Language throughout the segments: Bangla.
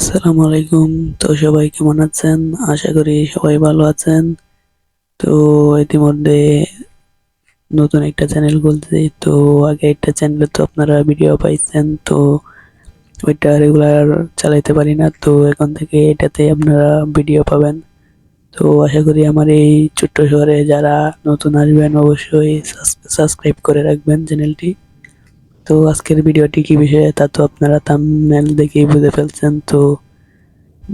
আসসালামু আলাইকুম। তো সবাই কেমন আছেন? আশা করি সবাই ভালো আছেন। তো ইতিমধ্যে নতুন একটা চ্যানেল খুলছি। তো আগে একটা চ্যানেলে তো আপনারা ভিডিও পাইছেন। তো ওইটা রেগুলার চালাইতে পারি না। তো এখন থেকে এটাতে আপনারা ভিডিও পাবেন। তো আশা করি আমার এই ছোট্ট শহরে যারা নতুন আসবেন, অবশ্যই সাবস্ক্রাইব করে রাখবেন চ্যানেলটি তো আজকের ভিডিওটি কী বিষয়ে, তা তো আপনারা থাম্বনেল দেখেই বুঝে ফেলছেন। তো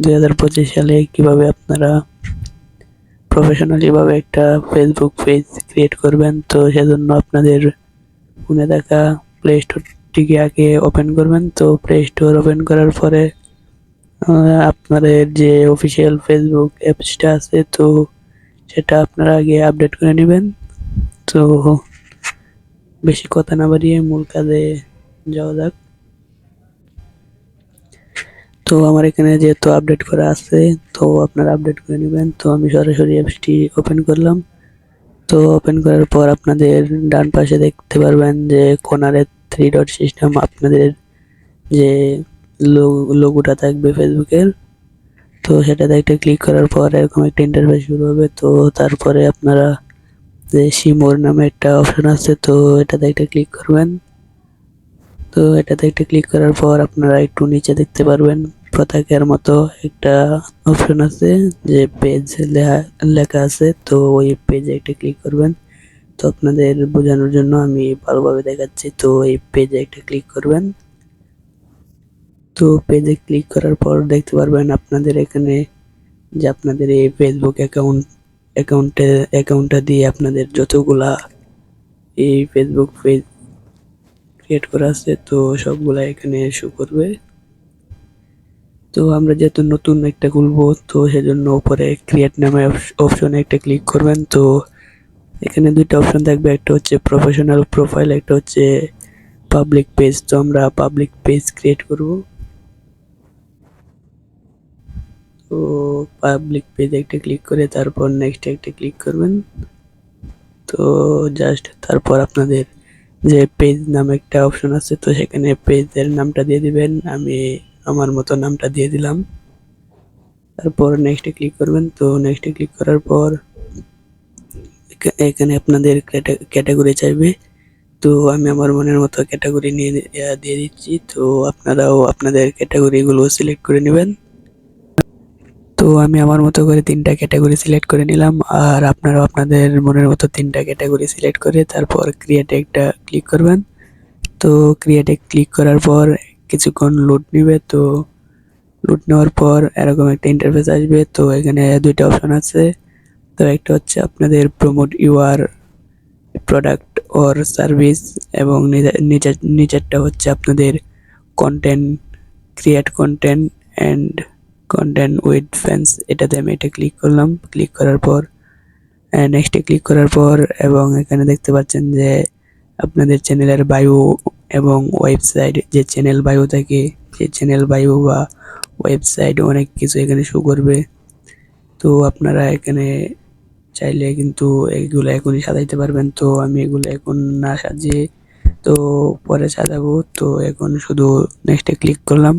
দুই হাজার পঁচিশ সালে কীভাবে আপনারা প্রফেশনালি ভাবে একটা ফেসবুক পেজ ক্রিয়েট করবেন, তো সেজন্য আপনাদের ফোনে থাকা প্লে স্টোরটিকে আগে ওপেন করবেন। তো প্লে স্টোর ওপেন করার পরে আপনাদের যে অফিসিয়াল ফেসবুক অ্যাপসটা আছে, তো সেটা আপনারা আগে আপডেট করে নেবেন। তো বেশি কথা না বাড়িয়ে মূল কাজে যাওয়া যাক। তো আমার এখানে যেহেতু আপডেট করা আছে, তো আপনারা আপডেট করে নেবেন। তো আমি সরাসরি অ্যাপসটি ওপেন করলাম। তো ওপেন করার পর আপনাদের ডান পাশে দেখতে পারবেন যে কোনারে থ্রি ডট সিস্টেম আপনাদের যে লোগোটা থাকবে ফেসবুকের। তো সেটাতে একটা ক্লিক করার পর এরকম একটা ইন্টারফেস শুরু হবে। তো তারপরে আপনারা যে শিমোর নামে একটা অপশন আছে, তো এটাতে একটা ক্লিক করবেন। তো এটাতে একটা ক্লিক করার পর আপনারা একটু নিচে দেখতে পারবেন, পতাকার মতো একটা অপশন আছে, যে পেজ লেখা আছে, তো ওই পেজে একটা ক্লিক করবেন। তো আপনাদের বোঝানোর জন্য আমি ভালোভাবে দেখাচ্ছি, তো এই পেজে একটা ক্লিক করবেন। তো পেজে ক্লিক করার পর দেখতে পারবেন আপনাদের এখানে যে আপনাদের এই ফেসবুক অ্যাকাউন্ট অ্যাকাউন্টে অ্যাকাউন্টটা দিয়ে আপনাদের যতগুলা এই ফেসবুক পেজ ক্রিয়েট করা আছে, তো সবগুলা এখানে শো করবে। তো আমরা যেহেতু নতুন একটা খুলবো, তো সেজন্য উপরে ক্রিয়েট নামে অপশনে একটা ক্লিক করবেন। তো এখানে দুইটা অপশন থাকবে, একটা হচ্ছে প্রফেশনাল প্রোফাইল একটা হচ্ছে পাবলিক পেজ তো আমরা পাবলিক পেজ ক্রিয়েট করব। তো পাবলিক পেজ একটা ক্লিক করে তারপর নেক্সট একটা ক্লিক করবেন। তো জাস্ট তারপর আপনাদের যে পেজ নামে একটা অপশন আছে, তো সেখানে পেজের নামটা দিয়ে দিবেন। আমি আমার মতো নামটা দিয়ে দিলাম। তারপর নেক্সটে ক্লিক করবেন। তো নেক্সটে ক্লিক করার পর এখা- এখানে আপনাদের ক্যাটাগরি চাইবে। তো আমি আমার মনের মতো ক্যাটাগরি নিয়ে দিয়ে দিচ্ছি। তো আপনারাও আপনাদের ক্যাটাগরিগুলো সিলেক্ট করে নেবেন। তো আমি আমার মতো করে তিনটা ক্যাটাগরি সিলেক্ট করে নিলাম। আর আপনারাও আপনাদের মনের মতো তিনটা ক্যাটাগরি সিলেক্ট করে তারপর ক্রিয়েটে একটা ক্লিক করবেন। তো ক্রিয়েটে ক্লিক করার পর কিছুক্ষণ লোড নেবে। তো লোড নেওয়ার পর এরকম একটা ইন্টারফেস আসবে। তো এখানে দুইটা অপশন আছে। তো একটা হচ্ছে আপনাদের promote your product or service এবং নিচে- নিচের নিচেরটা হচ্ছে আপনাদের content create content and content with fans এটাতে আমি এটা ক্লিক করলাম। ক্লিক করার পর নেক্সটে ক্লিক করার পর এবং এখানে দেখতে পাচ্ছেন যে আপনাদের চ্যানেলের বায়ু এবং ওয়েবসাইট যে চ্যানেল বায়ু থাকে সেই চ্যানেল বায়ু বা ওয়েবসাইট অনেক কিছু এখানে শো করবে। তো আপনারা এখানে চাইলে কিন্তু এগুলো এখনই সাজাইতে পারবেন। তো আমি এগুলো এখন না সাজিয়ে, তো পরে সাজাবো। তো এখন শুধু নেক্সটে ক্লিক করলাম।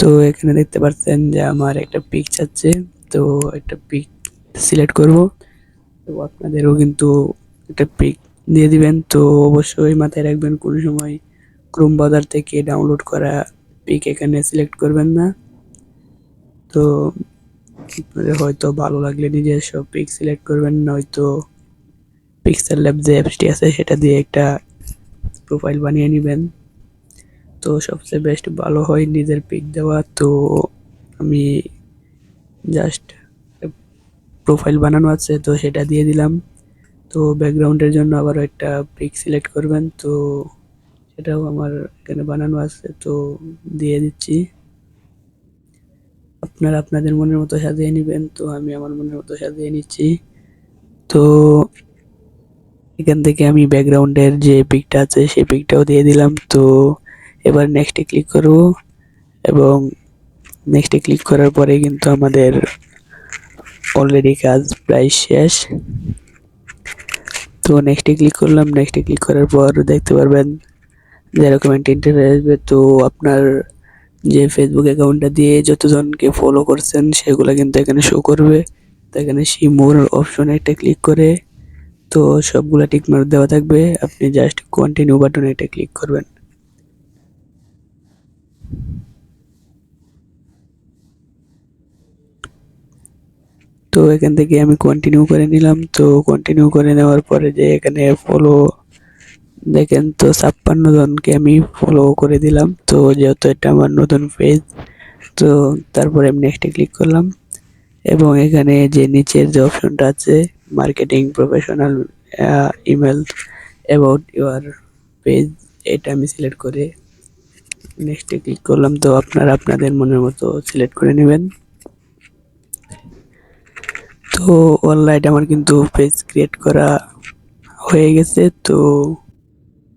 তো এখানে দেখতে পাচ্ছেন যে আমার একটা পিক চাচ্ছে তো একটা পিক সিলেক্ট করব। তো আপনাদেরও কিন্তু একটা পিক দিয়ে দিবেন। তো অবশ্যই মাথায় রাখবেন, কোনো সময় ক্রোম বাজার থেকে ডাউনলোড করা পিক এখানে সিলেক্ট করবেন না। তো আপনাদের হয়তো ভালো লাগলে নিজস্ব পিক সিলেক্ট করবেন, নয়তো পিক্সেল ল্যাব যে অ্যাপসটি আছে সেটা দিয়ে একটা প্রোফাইল বানিয়ে নেবেন। তো সবচেয়ে বেস্ট ভালো হয় নিজের পিক দেওয়া। তো আমি জাস্ট প্রোফাইল বানানো আছে, তো সেটা দিয়ে দিলাম। তো ব্যাকগ্রাউন্ডের জন্য আবারও একটা পিক সিলেক্ট করবেন, তো সেটাও আমার এখানে বানানো আছে, তো দিয়ে দিচ্ছি। আপনারা আপনাদের মনের মতো সাজিয়ে নেবেন, তো আমি আমার মনের মতো সাজিয়ে নিচ্ছি। তো এখান থেকে আমি ব্যাকগ্রাউন্ডের যে পিকটা আছে, সেই পিকটাও দিয়ে দিলাম, তো এবার নেক্সটে ক্লিক করব এবং নেক্সটে ক্লিক করার পরে কিন্তু আমাদের অলরেডি কাজ প্রায় শেষ। তো নেক্সটে ক্লিক করলাম নেক্সটে ক্লিক করার পর দেখতে পারবেন যে এরকম একটা ইন্টারফেস আসবে। তো আপনার যে ফেসবুক অ্যাকাউন্টটা দিয়ে যতজনকে ফলো করছেন সেগুলো কিন্তু এখানে শো করবে। তো এখানে সি মোর অপশনে একটা ক্লিক করে তো সবগুলা টিকমার্ক দেওয়া থাকবে। আপনি জাস্ট কন্টিনিউ বাটনে একটা ক্লিক করবেন। তো এখান থেকে আমি কন্টিনিউ করে নিলাম। তো কন্টিনিউ করে নেওয়ার পরে যে এখানে ফলো দেখেন তো ছাপ্পান্ন জনকে আমি ফলো করে দিলাম। তো যেহেতু এটা আমার নতুন পেজ তো তারপরে আমি নেক্সটে ক্লিক করলাম। এবং এখানে যে নিচের যে অপশনটা আছে marketing professional email about your page এটা আমি সিলেক্ট করে নেক্সটে ক্লিক করলাম। তো আপনারা আপনাদের মনের মতো সিলেক্ট করে নেবেন। তো অনলাইন আমার কিন্তু পেজ ক্রিয়েট করা হয়ে গেছে, তো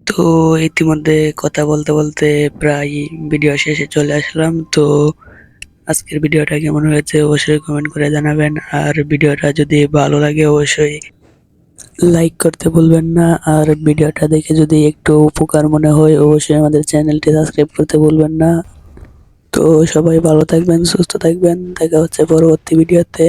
তো ইতিমধ্যে কথা বলতে বলতে প্রায় ভিডিও শেষে চলে আসলাম, তো আজকের ভিডিওটা কেমন হয়েছে অবশ্যই কমেন্ট করে জানাবেন, আর ভিডিওটা যদি ভালো লাগে অবশ্যই লাইক করতে ভুলবেন না, আর ভিডিওটা দেখে যদি একটু উপকার মনে হয় অবশ্যই আমাদের চ্যানেলটি সাবস্ক্রাইব করতে ভুলবেন না। তো সবাই ভালো থাকবেন, সুস্থ থাকবেন, দেখা হচ্ছে পরবর্তী ভিডিওতে